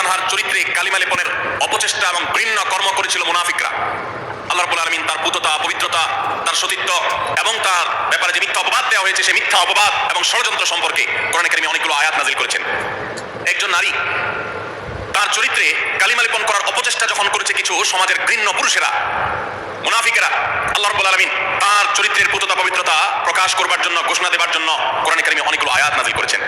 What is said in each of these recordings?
আনহার চরিত্রে কালিমা লেপনের অপচেষ্টা এবং ঘৃণ্য কর্ম করেছিল মুনাফিকরা। আল্লাহ রাব্বুল আলামিন তার পুততা পবিত্রতা, তার সতীত্ব এবং তার ব্যাপারে যে মিথ্যা অপবাদ দেওয়া হয়েছে, সেই মিথ্যা অপবাদ এবং ষড়যন্ত্র সম্পর্কে কোরআন কারিমে অনেকগুলো আয়াত নাজিল করেছেন। একজন নারী তার চরিত্রে কালিমা লেপন করার অপচেষ্টা যখন করেছে কিছু সমাজের ঘৃণ্য পুরুষেরা, মুনাফিকেরা, আল্লাহ রাব্বুল আলামিন তার চরিত্রের পুততা পবিত্রতা প্রকাশ করবার জন্য, ঘোষণা দেবার জন্য কোরআন কারিমে অনেকগুলো আয়াত নাজিল করেছেন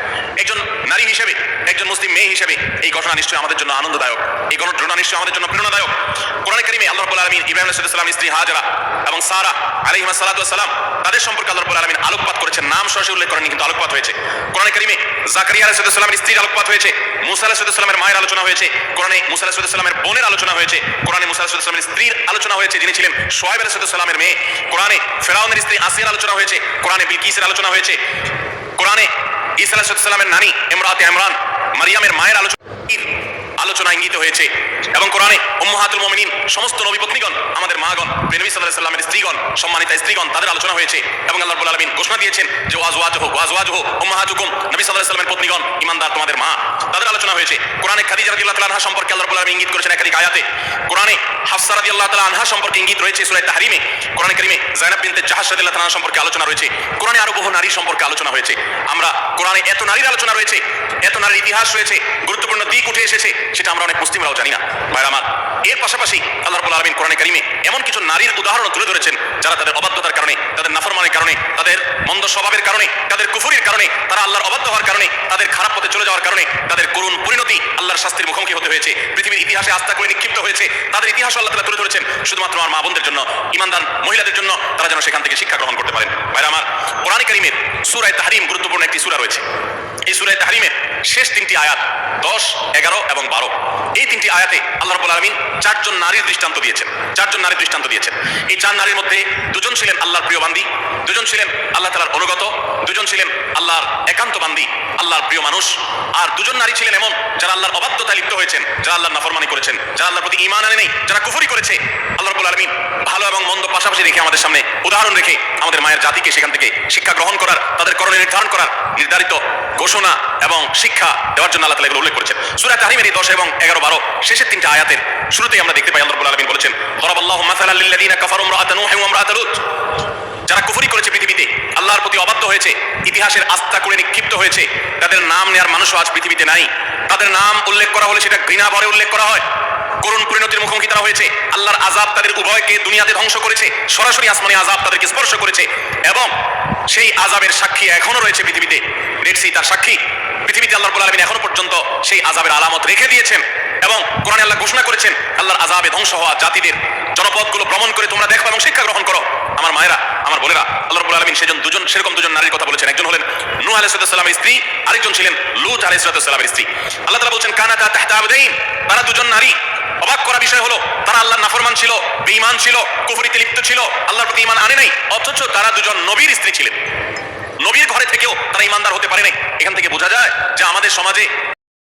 একজন নারী হিসেবে একজন মুসলিম মেয়ে হিসেবে এই ঘটনা নিশ্চয়ই আমাদের জন্য আনন্দদায়ক। এই ঘটনা নিশ্চয়ই আমাদের জন্য প্রেরণাদায়ক। কোরআন কারিমে আল্লাহ আলামিন ইব্রাহিম সালাম, স্ত্রী হাজরা এবং সারা আলাইহিস সালাতু সালাম তাদের সম্পর্কে আল্লাহ রাব্বুল আলামিন আলোকপাত করেছেন। নাম সরাসরি উল্লেখ করেননি, কিন্তু আলোকপাত হয়েছে। কোরআন কারিমে জাকারিয়া আলাইহিস সালামের স্ত্রীর আলোকপাত হয়েছে। মুসা আলাইহিস সালামের মায়ের আলোচনা হয়েছে। কোরআনে মুসা আলাইহিস সালামের বোনের আলোচনা হয়েছে। কোরআনে মুসা আলাইহিস সালামের স্ত্রীর আলোচনা হয়েছে, যিনি ছিলেন সোহাইব আলাইহিস সালামের মেয়ে। কোরআনে ফেরাউনের স্ত্রী আসিয়ার আলোচনা হয়েছে। কোরআনে বিলকিসের আলোচনা হয়েছে। কোরআনে ঈসা আলাইহিস সালামের নানি ইমরাতে এমরান মারিয়ামের মায়ের আলোচনা আলোচনা ইঙ্গিত হয়েছে। এবং কোরআনে উম্মাহাতুল মুমিনিন, সমস্ত নবী পত্নীগণ, আমাদের মাগণ নবী সাল্লাল্লাহু সাল্লামের স্ত্রীগণ, সম্মানিত স্ত্রীগণ, তাদের আলোচনা হয়েছে। এবং আল্লাহ রাব্বুল আলামিন ঘোষণা দিয়েছেন যে, ওয়াজওয়াজহু ওয়াজওয়াজহু উম্মাহাতুকুম। নবী সাল্লাল্লাহু সাল্লামের পত্নীগণ ঈমানদার তোমাদের মা। তাদের আলোচনা হয়েছে। কোরআনে খাদিজা রাদিয়াল্লাহু তাআলা আনহা সম্পর্কে আল্লাহ রাব্বুল আলামিন ইঙ্গিত করেছেন একাধিক আয়াতে। কোরআনে হাফসা রাদিয়াল্লাহু তাআলা আনহা সম্পর্কে ইঙ্গিত রয়েছে সূরা তাহরিমে। কোরআনে কারিমে যায়েনাব বিনতে জাহাশ রাদিয়াল্লাহু তাআলা সম্পর্কে আলোচনা রয়েছে। কোরআনে আরও বহু নারী সম্পর্কে আলোচনা হয়েছে। আমরা কোরআনে এত নারীর আলোচনা রয়েছে, এত নারীর ইতিহাস রয়েছে, গুরুত্বপূর্ণ দিক উঠে এসেছে। সেটা আমরা অনেক মুসলিমরাও জানি না। ভাইরা এর পাশাপাশি আল্লাহ রবুল্লা আলমিন কোরআনে কারিমে এমন কিছু নারীর উদাহরণ তুলে ধরেছেন, যারা তাদের অবাধ্যতার কারণে, তাদের নাফরমানের কারণে, তাদের মন্দ স্বভাবের কারণে, তাদের কুফুরির কারণে, তারা আল্লাহর অবাধ্য হওয়ার কারণে, তাদের খারাপ পথে চলে যাওয়ার কারণে, তাদের করুণ পরিণতি আল্লাহর শাস্তির মুখোমুখি হতে হয়েছে। পৃথিবীর ইতিহাসে আস্থা করে নিক্ষিপ্ত হয়েছে। তাদের ইতিহাস আল্লাহ তাআলা তুলে ধরেছেন শুধুমাত্র আমার মা বোনদের জন্য, ইমানদার মহিলাদের জন্য। তারা যেন সেখান থেকে শিক্ষা গ্রহণ করতে পারেন। ভাইরা আমার, কোরআন কারিমের সূরায়ে তাহরিম গুরুত্বপূর্ণ একটি সূরা রয়েছে। এই সূরায়ে তাহরিমের শেষ তিনটি আয়াত, দশ, এগারো এবং বারো। এই তিনটি আয়াতে আল্লাহ রাব্বুল আলামিন চারজন নারীর দৃষ্টান্ত দিয়েছেন। চারজন নারীর দৃষ্টান্ত দিয়েছেন। এই চার নারীর মধ্যে দুজন ছিলেন আল্লাহর প্রিয় বান্দি, দুজন ছিলেন আল্লাহ তালার অনুগত, দুজন ছিলেন আল্লাহর আল্লাহর প্রিয় মানুষ। আর দুজন নারী ছিলেন এমন যারা আল্লাহর অবাধ্যতায় লিপ্ত হয়েছেন, যারা আল্লাহর নাফরমানি করেছেন, যারা আল্লাহর প্রতি ঈমান আনে নেই, যারা কুফরি করেছে। আল্লাহ রাব্বুল আলামিন ভালো এবং মন্দ পাশাপাশি রেখে আমাদের সামনে উদাহরণ রেখে আমাদের মায়ের জাতিকে সেখান থেকে শিক্ষা গ্রহণ করার, তাদের করণীয় নির্ধারণ করার নির্ধারিত ঘোষণা এবং শিক্ষা দেওয়ার জন্য আল্লাহ এগুলো উল্লেখ করেছেন। সুরা তাহরিমের এই 10 এবং 11 12 শেষের তিনটা আয়াতের শুরুতেই আমরা দেখতে পাই, আল্লাহ রাব্বুল আলামিন বলেছেন যারা কুফরি করেছে আল্লাহর প্রতি অবাধ্য হয়েছে, ইতিহাসের আস্থা করে নিক্ষিপ্ত হয়েছে। তাদের নাম নেওয়ার মানুষও আজ পৃথিবীতে নাই। তাদের নাম উল্লেখ করা হলে সেটা ঘৃণা ভরে উল্লেখ করা হয়। করুণ পরিণতির মুখোমুখি তারা হয়েছে। আল্লাহর আজাব তাদের উভয়কে দুনিয়াতে ধ্বংস করেছে, সরাসরি আসমানি আজাব তাদেরকে স্পর্শ করেছে এবং সেই আজাবের সাক্ষী এখনও রয়েছে পৃথিবীতে। রেডসি তার সাক্ষী। পৃথিবীতে আল্লাহ রাব্বুল আলামিন এখনও পর্যন্ত সেই আজাবের আলামত রেখে দিয়েছেন এবং কোরআনে আল্লাহ ঘোষণা করেছেন, আল্লাহর আজাবে ধ্বংস হওয়া জাতিদের জনপদগুলো ভ্রমণ করে তোমরা দেখো এবং শিক্ষা গ্রহণ করো। আমার মায়েরা, আমার বোনেরা, আল্লাহ রাব্বুল আলামিন সেজন দুজন, সেরকম দুজন নারীর কথা বলেছেন। একজন হলেন নু আলাইহিস সালামের স্ত্রী, আরেকজন ছিলেন লূত আলাইহিস সালামের স্ত্রী। আল্লাহ তাআলা বলছেন, কানাতা তাহতা আবদাইন, তারা দুজন নারী। অবাক করা বিষয় হলো, তারা আল্লাহর নাফরমান ছিল, বেঈমান ছিল, কুফরিতে লিপ্ত ছিল, আল্লাহর প্রতি ঈমান আনে নাই, অথচ তারা দুজন নবীর স্ত্রী ছিলেন। নবীর ঘরে থেকেও তারা ইমানদার হতে পারে নাই। এখান থেকে বোঝা যায় যে আমাদের সমাজে